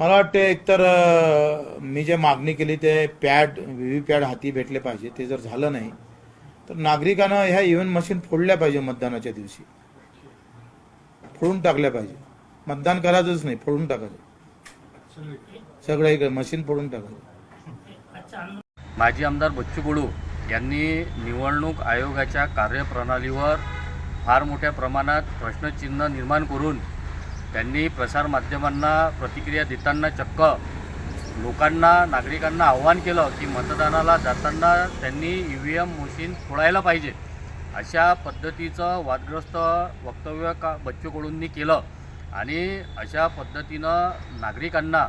मला वाटते एकतर मी जे मागणी केली ते पॅड व्ही पॅड हाती भेटले पाहिजे ते जर झालं नाही तर नागरिकांना ह्या इव्हन मशीन फोडल्या पाहिजे मतदानाच्या दिवशी. फोडून टाकल्या पाहिजे. मतदान करायचंच नाही फोडून टाकायचं. सगळं इकडे मशीन फोडून टाकायचं. माजी आमदार बच्चू कडू यांनी निवडणूक आयोगाच्या कार्यप्रणालीवर फार मोठ्या प्रमाणात प्रश्नचिन्ह निर्माण करून त्यांनी प्रसारमाध्यमांना प्रतिक्रिया देताना चक्क लोकांना नागरिकांना आव्हान केलं की मतदानाला जाताना त्यांनी ई व्ही एम मशीन फोडायला पाहिजे. अशा पद्धतीचं वादग्रस्त वक्तव्य का बच्चू कडूंनी केलं आणि अशा पद्धतीनं नागरिकांना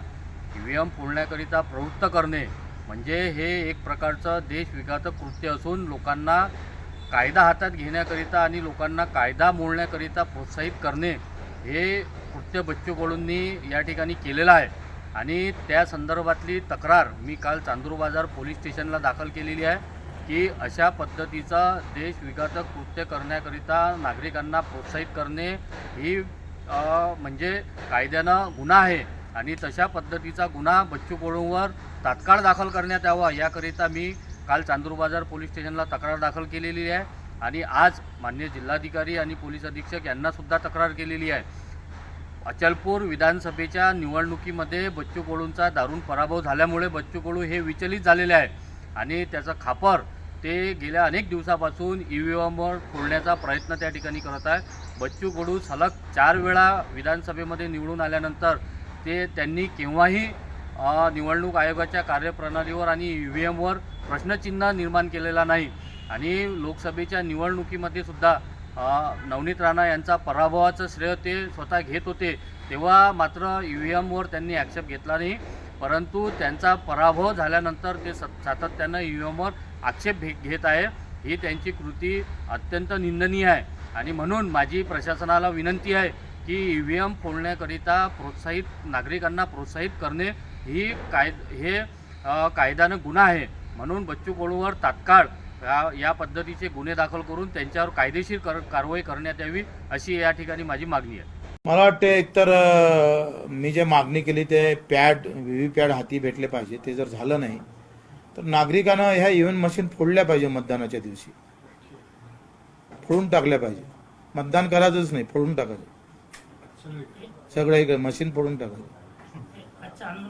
ई व्ही एम फोडण्याकरिता प्रवृत्त करणे म्हणजे हे एक प्रकारचं देशविघातक कृत्य असून लोकांना कायदा हातात घेण्याकरिता आणि लोकांना कायदा मोडण्याकरिता प्रोत्साहित करणे हे कृत्य बच्चू कडूंनी या ठिकाणी केलेलं आहे आणि त्या संदर्भातली तक्रार मी काल चांदूर बाजार पोलीस स्टेशनला दाखल केलेली आहे की अशा पद्धतीचा देश विघातक कृत्य करण्याकरिता नागरिकांना प्रोत्साहित करणे ही म्हणजे कायद्यानं गुन्हा आहे आणि तशा पद्धतीचा गुन्हा बच्चू कडूंवर तात्काळ दाखल करण्यात यावा याकरिता मी काल चांदूर बाजार पोलीस स्टेशनला तक्रार दाखल केलेली आहे आणि आज मान्य जिल्हाधिकारी आणि पोलीस अधीक्षक यांनासुद्धा तक्रार केलेली आहे. अचलपूर विधानसभेच्या निवडणुकीमध्ये बच्चू कडूंचा दारुण पराभव झाल्यामुळे बच्चू कडू हे विचलित झालेले आहे. आणि त्याचं खापर ते गेल्या अनेक दिवसापासून ई व्ही एमवर फोडण्याचा प्रयत्न त्या ठिकाणी करत आहे बच्चू कडू सलग चार वेळा विधानसभेमध्ये निवडून आल्यानंतर ते त्यांनी केव्हाही निवडणूक आयोगाच्या कार्यप्रणालीवर आणि ई व्ही एमवर प्रश्नचिन्ह निर्माण केलेला नाही. आणि लोकसभेच्या निवडणुकीमध्ये सुद्धा नवनीत राणा यांचा पराभवाचं श्रेय ते स्वतः घेत होते तेव्हा मात्र ई व्ही एमवर त्यांनी ॲक्सेप्ट घेतला नाही. परंतु त्यांचा पराभव झाल्यानंतर ते सातत्यानं ई व्ही एमवर आक्षेप भे घेत आहे. ही त्यांची कृती अत्यंत निंदनीय आहे. आणि म्हणून माझी प्रशासनाला विनंती आहे की ई व्ही एम फोडण्याकरिता प्रोत्साहित नागरिकांना प्रोत्साहित करणे ही काय हे कायद्यानं गुन्हा आहे. म्हणून बच्चू कडूवर तात्काळ या या पद्धतीचे गुन्हे दाखल करून त्यांच्यावर कायदेशीर कर कारवाई करण्यात यावी अशी या ठिकाणी माझी मागणी आहे. मला वाटते एकतर मी जे मागणी केली ते पॅड व्ही व्ही पॅड हाती भेटले पाहिजे ते जर झालं नाही तर नागरिकांना ह्या इव्हीएम मशीन फोडल्या पाहिजे मतदानाच्या दिवशी. फोडून टाकल्या पाहिजे. मतदान करायचंच नाही फोडून टाकायचं. सगळं एक मशीन फोडून टाकायचं.